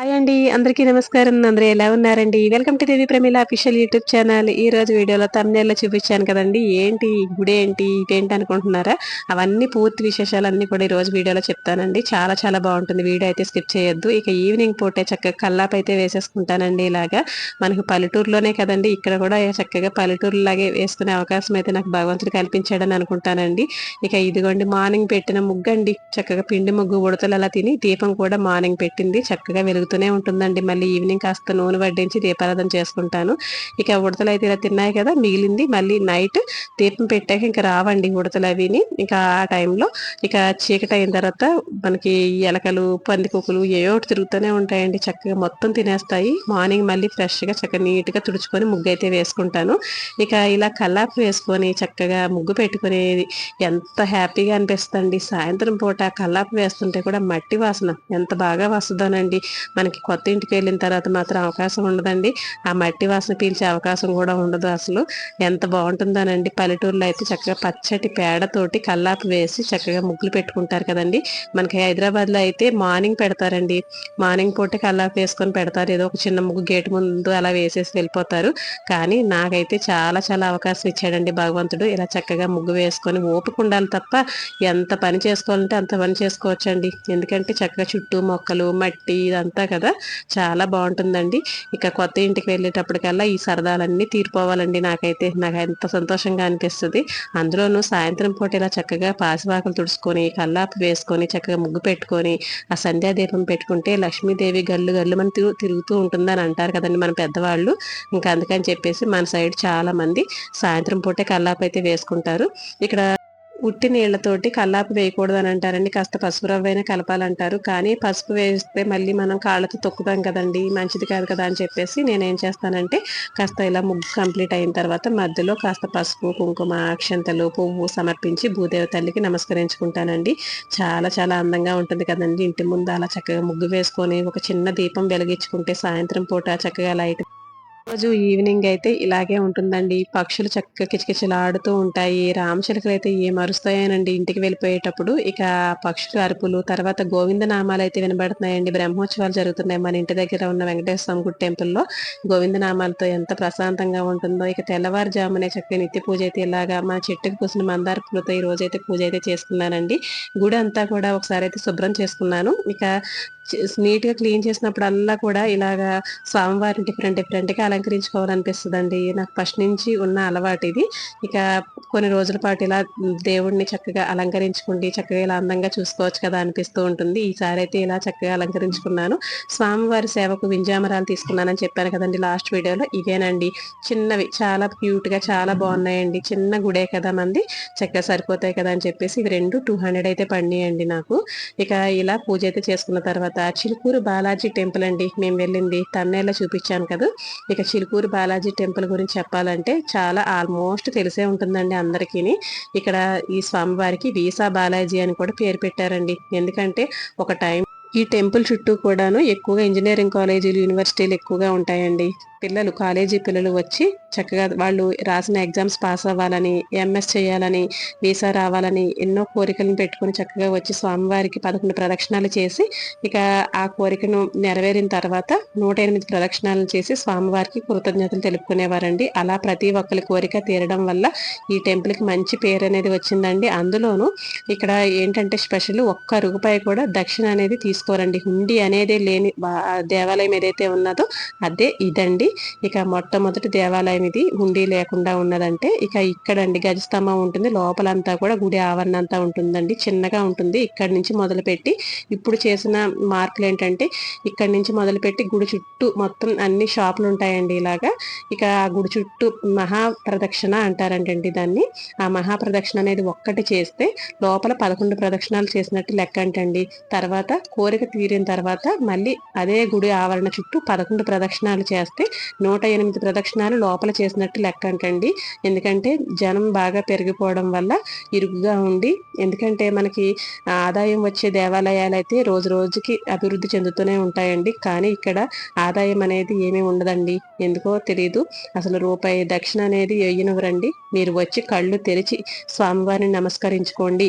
I అండి. అందరికీ నమస్కారం. అందరూ ఎలా ఉన్నారండి? Welcome to Devi Pramila official YouTube channel. ఈ రోజు వీడియోలో తమిళలో చూపించాను కదండి. ఏంటి? గుడి ఏంటి? ఇదేంటి అనుకుంటున్నారా? అవన్నీ పూర్తి విశేషాలు అన్ని కూడా ఈ రోజు వీడియోలో చెప్తానండి. చాలా చాలా బాగుంటుంది. వీడియో అయితే స్కిప్ చేయొద్దు. ఇక ఈవినింగ్ పూటే చక్కగా కల్లాపు అయితే వేసేసుకుంటానండి ఇలాగా. మనకు పల్లెటూరులోనే కదండి. ఇక్కడ కూడా చక్కగా పల్లెటూరులాగే వేసుకునే అవకాశం అయితే నాకు భగవంతుడు కల్పించాడని అనుకుంటానండి. ఇక ఇదిగోండి మార్నింగ్ పెట్టిన ముగ్గండి. చక్కగా పిండి ముగ్గు ఉడతలు అలా తిని దీపం కూడా మార్నింగ్ పెట్టింది. చక్కగా వెలుగుతూనే ఉంటుందండి. మళ్ళీ ఈవినింగ్ కాస్త నూనె వడ్డించి దీపారాధన చేసుకుంటాను. ఇక ఉడతలు అయితే ఇలా తిన్నాయి కదా మిగిలింది మళ్ళీ నైట్ దీపం పెట్టాక ఇంకా రావండి ఉడతలు అవిని. ఇంకా ఆ టైంలో ఇక చీకటి అయిన తర్వాత మనకి ఎలకలు పందికొక్కులు ఏవో తిరుగుతూనే ఉంటాయండి. చక్కగా మొత్తం తినేస్తాయి. మార్నింగ్ మళ్ళీ ఫ్రెష్గా చక్కగా నీట్గా తుడుచుకొని ముగ్గు అయితే వేసుకుంటాను. ఇక ఇలా కల్లాపు వేసుకొని చక్కగా ముగ్గు పెట్టుకునేది ఎంత హ్యాపీగా అనిపిస్తుంది సాయంత్రం పూట కల్లాపు వేస్తుంటే కూడా మట్టి వాసన ఎంత బాగా వస్తుందోనండి. మనకి కొత్త ఇంటికి వెళ్ళిన తర్వాత మాత్రం అవకాశం ఉండదండి. ఆ మట్టి వాసన పీల్చే అవకాశం కూడా ఉండదు అసలు. ఎంత బాగుంటుందోనండి. పల్లెటూరులో అయితే చక్కగా పచ్చటి పేడతోటి కల్లాపు వేసి చక్కగా ముగ్గులు పెట్టుకుంటారు కదండి. మనకి హైదరాబాద్లో అయితే మార్నింగ్ పెడతారండి. మార్నింగ్ పూట కల్లాపు వేసుకొని పెడతారు. ఏదో ఒక చిన్న ముగ్గు గేటు ముందు అలా వేసేసి వెళ్ళిపోతారు. కానీ నాకైతే చాలా చాలా అవకాశం ఇచ్చాడండి భగవంతుడు. ఇలా చక్కగా ముగ్గు వేసుకొని ఓపిక ఉండాలి తప్ప ఎంత పని చేసుకోవాలంటే అంత పని చేసుకోవచ్చండి. ఎందుకంటే చక్కగా చుట్టూ మొక్కలు మట్టి ఇదంతా కదా. చాలా బాగుంటుందండి. ఇక కొత్త ఇంటికి వెళ్ళేటప్పటికల్లా ఈ సరదాలన్నీ తీరిపోవాలండి నాకైతే. నాకు ఎంత సంతోషంగా అనిపిస్తుంది. అందులోనూ సాయంత్రం పూట ఇలా చక్కగా పాసివాకులు తుడుచుకొని కల్లాపు వేసుకొని చక్కగా ముగ్గు పెట్టుకొని ఆ సంధ్యాదీపం పెట్టుకుంటే లక్ష్మీదేవి గల్లు గల్లు మన తిరుగుతూ ఉంటుందని అంటారు కదండి మన పెద్దవాళ్ళు. ఇంకా అందుకని చెప్పేసి మన సైడ్ చాలా మంది సాయంత్రం పూటే కల్లాపు అయితే వేసుకుంటారు. ఇక్కడ ఉట్టి నీళ్ళతోటి కల్లాపి వేయకూడదు అని అంటారండి కాస్త పసుపు రవ్వైనా కలపాలంటారు. కానీ పసుపు వేస్తే మళ్ళీ మనం కాళ్ళతో తొక్కుతాం కదండి. మంచిది కాదు కదా అని చెప్పేసి నేనేం చేస్తానంటే కాస్త ఇలా ముగ్గు కంప్లీట్ అయిన తర్వాత మధ్యలో కాస్త పసుపు కుంకుమ అక్షంతలు పువ్వు సమర్పించి భూదేవ తల్లికి నమస్కరించుకుంటానండి. చాలా చాలా అందంగా ఉంటుంది కదండి. ఇంటి ముందు అలా చక్కగా ముగ్గు వేసుకొని ఒక చిన్న దీపం వెలిగించుకుంటే సాయంత్రం పూట చక్కగా లైట్ రోజు ఈవినింగ్ అయితే ఇలాగే ఉంటుందండి. పక్షులు చక్కగా కిచకిచలాడుతూ ఉంటాయి. రామచిలకలు అయితే ఏం అరుస్తాయనండి. ఇంటికి వెళ్ళిపోయేటప్పుడు ఇక పక్షులు అరుపులు తర్వాత గోవింద నామాలు అయితే వినబడుతున్నాయండి. బ్రహ్మోత్సవాలు జరుగుతున్నాయి. మన ఇంటి దగ్గర ఉన్న వెంకటేశ్వర గుడి టెంపుల్లో గోవింద నామాలతో ఎంత ప్రశాంతంగా ఉంటుందో. ఇక తెల్లవారుజామునే చక్కగా నిత్య పూజ అయితే ఇలాగా మా చెట్టుకు పూసిన మందార పూలతో ఈ రోజు అయితే పూజ అయితే చేసుకున్నానండి. గుడి అంతా కూడా ఒకసారి అయితే శుభ్రం చేసుకున్నాను. ఇక నీట్గా క్లీన్ చేసినప్పుడల్లా కూడా ఇలాగా స్వామివారిని డిఫరెంట్ డిఫరెంట్గా అలంకరించుకోవాలనిపిస్తుందండి. నాకు ఫస్ట్ నుంచి ఉన్న అలవాటు ఇది. ఇక కొన్ని రోజుల పాటు ఇలా దేవుడిని చక్కగా అలంకరించుకుండి చక్కగా ఇలా అందంగా చూసుకోవచ్చు కదా అనిపిస్తూ ఉంటుంది. ఈసారి అయితే ఇలా చక్కగా అలంకరించుకున్నాను. స్వామివారి సేవకు వింజామరాలు తీసుకున్నానని చెప్పాను కదండి లాస్ట్ వీడియోలో. ఇవేనండి చిన్నవి చాలా క్యూట్గా చాలా బాగున్నాయండి. చిన్న గుడే కదా మంది. చక్కగా సరిపోతాయి కదా అని చెప్పేసి ఇవి రెండు టూ హండ్రెడ్ అయితే పండియండి నాకు. ఇక ఇలా పూజ అయితే చేసుకున్న తర్వాత చిలుకూరు బాలాజీ టెంపుల్ అండి. మేము వెళ్ళింది తన్నేళ్ళ చూపించాను కదా. ఇక చిలుకూరు బాలాజీ టెంపుల్ గురించి చెప్పాలంటే చాలా ఆల్మోస్ట్ తెలిసే ఉంటుందండి అందరికీ ఇక్కడ ఈ స్వామివారికి వీసా బాలాజీ అని కూడా పేరు పెట్టారండి. ఎందుకంటే ఒక టైం ఈ టెంపుల్ చుట్టూ కూడాను ఎక్కువగా ఇంజనీరింగ్ కాలేజీలు యూనివర్సిటీలు ఎక్కువగా ఉంటాయండి. పిల్లలు కాలేజీ పిల్లలు వచ్చి చక్కగా వాళ్ళు రాసిన ఎగ్జామ్స్ పాస్ అవ్వాలని ఎంఎస్ చేయాలని వీసా రావాలని ఎన్నో కోరికలను పెట్టుకుని చక్కగా వచ్చి స్వామివారికి పదకొండు ప్రదక్షిణాలు చేసి ఇక ఆ కోరికను నెరవేరిన తర్వాత నూట ఎనిమిది ప్రదక్షిణాలు చేసి స్వామివారికి కృతజ్ఞతలు తెలుపుకునేవారండి. అలా ప్రతి ఒక్కరి కోరిక తీరడం వల్ల ఈ టెంపుల్కి మంచి పేరు అనేది వచ్చిందండి. అందులోనూ ఇక్కడ ఏంటంటే స్పెషల్ ఒక్క రూపాయి కూడా దక్షిణ అనేది తీసుకోరండి. హుండీ అనేది లేని దేవాలయం ఏదైతే ఉన్నదో అదే ఇదండి. ఇక మొట్టమొదటి దేవాలయం ఇది. హుండీ లేకుండా ఉన్నదంటే ఇక ఇక్కడండి. గజస్తంభం ఉంటుంది. లోపలంతా కూడా గుడి ఆవరణ అంతా ఉంటుందండి. చిన్నగా ఉంటుంది. ఇక్కడి నుంచి మొదలుపెట్టి ఇప్పుడు చేసిన మార్కులు ఏంటంటే ఇక్కడి నుంచి మొదలుపెట్టి గుడి చుట్టూ మొత్తం అన్ని షాపులు ఉంటాయండి ఇలాగా. ఇక ఆ గుడి చుట్టూ మహా ప్రదక్షిణ అంటారంటండి దాన్ని. ఆ మహాప్రదక్షిణ అనేది ఒక్కటి చేస్తే లోపల పదకొండు ప్రదక్షిణాలు చేసినట్టు లెక్క అంటండి. తర్వాత కోరిక తీరిన తర్వాత మళ్ళీ అదే గుడి ఆవరణ చుట్టూ పదకొండు ప్రదక్షిణాలు చేస్తే నూట ఎనిమిది ప్రదక్షిణాలు లోపల చేసినట్టు లెక్క అంటండి. ఎందుకంటే జనం బాగా పెరిగిపోవడం వల్ల ఇరుకుగా ఉండి ఎందుకంటే మనకి ఆదాయం వచ్చే దేవాలయాలు అయితే రోజు రోజుకి అభివృద్ధి చెందుతూనే ఉంటాయండి. కానీ ఇక్కడ ఆదాయం అనేది ఏమీ ఉండదండి. ఎందుకో తెలియదు అసలు రూపాయి దక్షిణ అనేది వేయనివ్వరండి మీరు వచ్చి కళ్ళు తెరిచి స్వామివారిని నమస్కరించుకోండి.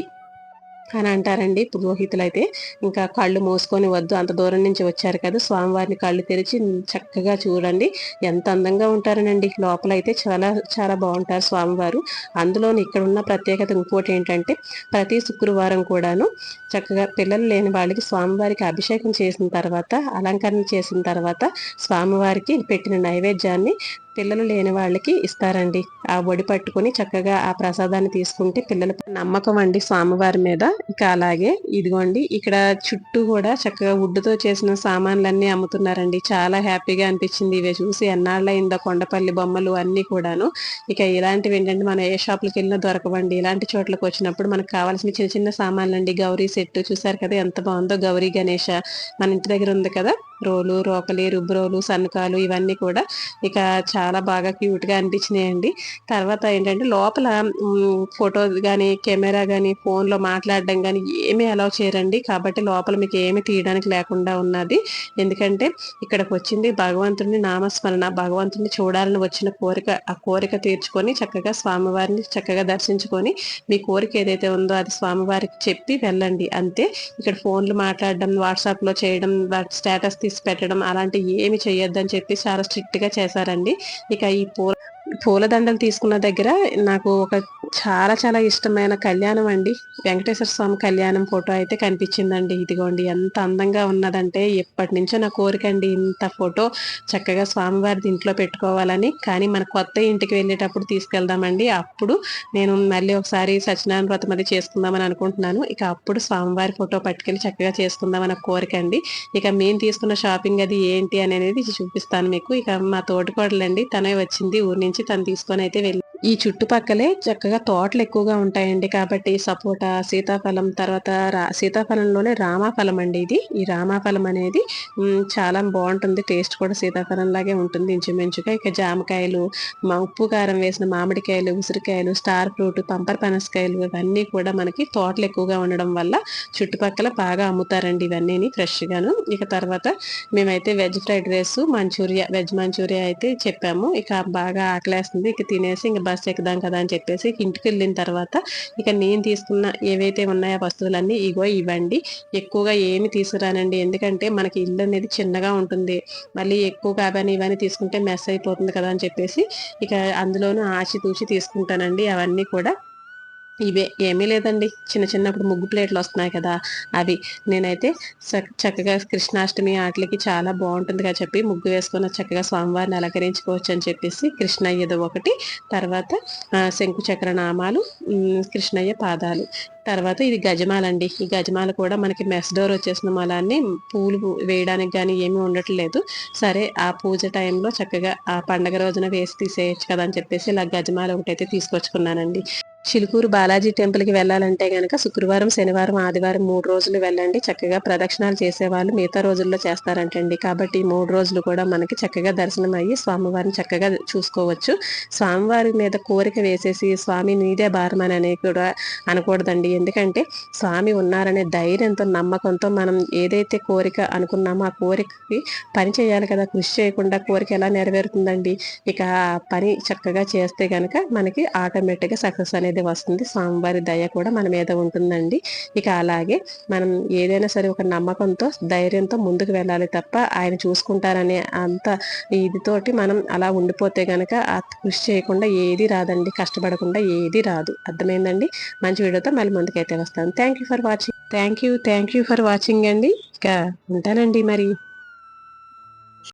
అని అంటారండి పురోహితులు అయితే ఇంకా కళ్ళు మోసుకొని వద్దు అంత దూరం నుంచి వచ్చారు కదా స్వామివారిని కళ్ళు తెరిచి చక్కగా చూడండి. ఎంత అందంగా ఉంటారనండి. లోపల అయితే చాలా చాలా బాగుంటారు స్వామివారు. అందులోని ఇక్కడ ఉన్న ప్రత్యేకత ఇంకోటి ఏంటంటే ప్రతి శుక్రవారం కూడాను చక్కగా పిల్లలు లేని వాళ్ళకి స్వామివారికి అభిషేకం చేసిన తర్వాత అలంకరణ చేసిన తర్వాత స్వామివారికి పెట్టిన నైవేద్యాన్ని పిల్లలు లేని వాళ్ళకి ఇస్తారండి. ఆ ఒడి పట్టుకుని చక్కగా ఆ ప్రసాదాన్ని తీసుకుంటే పిల్లల నమ్మకం అండి స్వామివారి మీద. ఇంకా అలాగే ఇదిగోండి ఇక్కడ చుట్టూ కూడా చక్కగా వుడ్డుతో చేసిన సామాన్లన్నీ అమ్ముతున్నారండి. చాలా హ్యాపీగా అనిపించింది ఇవి చూసి. ఎన్నాళ్ళైందో కొండపల్లి బొమ్మలు అన్నీ కూడాను. ఇక ఇలాంటివి ఏంటంటే మనం ఏ షాప్లకు వెళ్ళినా దొరకవండి. ఇలాంటి చోట్లకు వచ్చినప్పుడు మనకు కావాల్సిన చిన్న చిన్న సామాన్లు అండి గౌరీ సెట్ చూసారు కదా ఎంత బాగుందో. గౌరీ గణేష మన ఇంటి దగ్గర ఉంది కదా. రోలు రోకలి రుబ్రోలు సన్నకాలు ఇవన్నీ కూడా ఇక చాలా బాగా క్యూట్గా అనిపించినాయండి. తర్వాత ఏంటంటే లోపల ఫోటో కానీ కెమెరా కానీ ఫోన్లో మాట్లాడడం కానీ ఏమీ అలౌ చేయరండి. కాబట్టి లోపల మీకు ఏమి తీయడానికి లేకుండా ఉన్నది. ఎందుకంటే ఇక్కడికి వచ్చింది భగవంతుడిని నామస్మరణ భగవంతుడిని చూడాలని వచ్చిన కోరిక ఆ కోరిక తీర్చుకొని చక్కగా స్వామివారిని చక్కగా దర్శించుకొని మీ కోరిక ఏదైతే ఉందో అది స్వామివారికి చెప్పి వెళ్ళండి. అంతే. ఇక్కడ ఫోన్లు మాట్లాడడం వాట్సాప్లో చేయడం స్టేటస్ తీసి పెట్టడం అలాంటివి ఏమి చేయొద్దని చెప్పి చాలా స్ట్రిక్ట్గా చేశారండి. ఇక ఈ పూల పూలదండలు తీసుకున్న దగ్గర నాకు ఒక చాలా చాలా ఇష్టమైన కళ్యాణం అండి. వెంకటేశ్వర స్వామి కళ్యాణం ఫోటో అయితే కనిపించిందండి. ఇదిగోండి ఎంత అందంగా ఉన్నదంటే ఎప్పటి నుంచో నా కోరిక అండి ఇంత ఫోటో చక్కగా స్వామివారిది ఇంట్లో పెట్టుకోవాలని. కానీ మన కొత్త ఇంటికి వెళ్ళేటప్పుడు తీసుకెళ్దామండి. అప్పుడు నేను మళ్ళీ ఒకసారి సత్యనారాయణ వ్రతం అది చేసుకుందామని అనుకుంటున్నాను. ఇక అప్పుడు స్వామివారి ఫోటో పట్టుకెళ్ళి చక్కగా చేసుకుందామని కోరిక అండి. ఇక మేము తీసుకున్న షాపింగ్ అది ఏంటి అనేది చూపిస్తాను మీకు. ఇక మా తోటికోడలండి తనే వచ్చింది ఊరి నుంచి తను తీసుకొని అయితే వెళ్ళి ఈ చుట్టుపక్కలే చక్కగా తోటలు ఎక్కువగా ఉంటాయండి. కాబట్టి సపోటా సీతాఫలం తర్వాత రా సీతాఫలంలోనే రామాఫలం అండి ఇది. ఈ రామాఫలం అనేది చాలా బాగుంటుంది టేస్ట్ కూడా సీతాఫలం లాగే ఉంటుంది. ఇంచుమించుగా ఇక జామకాయలు ఉప్పు కారం వేసిన మామిడికాయలు ఉసిరికాయలు స్టార్ ఫ్రూట్ పంపర్ పనసకాయలు ఇవన్నీ కూడా మనకి తోటలు ఎక్కువగా ఉండడం వల్ల చుట్టుపక్కల బాగా అమ్ముతారండి ఇవన్నీ ఫ్రెష్గాను. ఇక తర్వాత మేమైతే veg fried rice manchurian veg manchurian అయితే చెప్పాము. ఇక బాగా ఆకలేస్తుంది. ఇక తినేసి ఇంకా బస్సు ఎక్కుదాం కదా అని చెప్పేసి ఇంటికి వెళ్ళిన తర్వాత ఇక నేను తీసుకున్న ఏవైతే ఉన్నాయో వస్తువులన్నీ ఇగో ఇవ్వండి. ఎక్కువగా ఏమి తీసుకురానండి. ఎందుకంటే మనకి ఇల్లు అనేది చిన్నగా ఉంటుంది. మళ్ళీ ఎక్కువ కానీ ఇవన్నీ తీసుకుంటే మెస్ అయిపోతుంది కదా అని చెప్పేసి ఇక అందులోనూ ఆచి తూచి తీసుకుంటానండి. అవన్నీ కూడా ఇవే ఏమీ లేదండి. చిన్న చిన్నప్పుడు ముగ్గు ప్లేట్లు వస్తున్నాయి కదా అవి. నేనైతే చక్కగా కృష్ణాష్టమి ఆటలకి చాలా బాగుంటుంది కదా చెప్పి ముగ్గు వేసుకున్న చక్కగా స్వామివారిని అలంకరించుకోవచ్చు అని చెప్పేసి కృష్ణయ్యది ఒకటి తర్వాత శంకు చక్ర నామాలు కృష్ణయ్య పాదాలు. తర్వాత ఇది గజమాలండి ఈ గజమాల కూడా మనకి మెస్ డోర్ వచ్చేసిన మలాన్ని పూలు వేయడానికి కానీ ఏమీ ఉండట్లేదు. సరే ఆ పూజ టైంలో చక్కగా ఆ పండగ రోజున వేసి తీసేయచ్చు కదా అని చెప్పేసి ఇలా గజమాల ఒకటైతే తీసుకొచ్చుకున్నానండి. చిలుకూరు బాలాజీ టెంపుల్కి వెళ్ళాలంటే కనుక శుక్రవారం శనివారం ఆదివారం మూడు రోజులు వెళ్ళండి. చక్కగా ప్రదక్షిణాలు చేసేవాళ్ళు మిగతా రోజుల్లో చేస్తారంటండి. కాబట్టి మూడు రోజులు కూడా మనకి చక్కగా దర్శనం అయ్యి స్వామివారిని చక్కగా చూసుకోవచ్చు. స్వామివారి మీద కోరిక వేసేసి స్వామి నీదే భారం అని కూడా అనకూడదండి. ఎందుకంటే స్వామి ఉన్నారనే ధైర్యంతో నమ్మకంతో మనం ఏదైతే కోరిక అనుకున్నామో ఆ కోరికకి పని చేయాలి కదా. కృషి చేయకుండా కోరిక ఎలా నెరవేరుతుందండి? ఇక పని చక్కగా చేస్తే కనుక మనకి ఆటోమేటిక్గా సక్సెస్ అనేది వస్తుంది. స్వామివారి దయ కూడా మన మీద ఉంటుందండి. ఇక అలాగే మనం ఏదైనా సరే ఒక నమ్మకంతో ధైర్యంతో ముందుకు వెళ్ళాలి తప్ప ఆయన చూసుకుంటారనే అంత ఇదితోటి మనం అలా ఉండిపోతే కనుక ఆ కృషి చేయకుండా ఏది రాదండి. కష్టపడకుండా ఏది రాదు. అర్థమైందండి? మంచి వీడియోతో మళ్ళీ ముందుకైతే వస్తాను. Thank you for watching thank you thank you for watching అండి. ఇక ఉంటానండి మరి.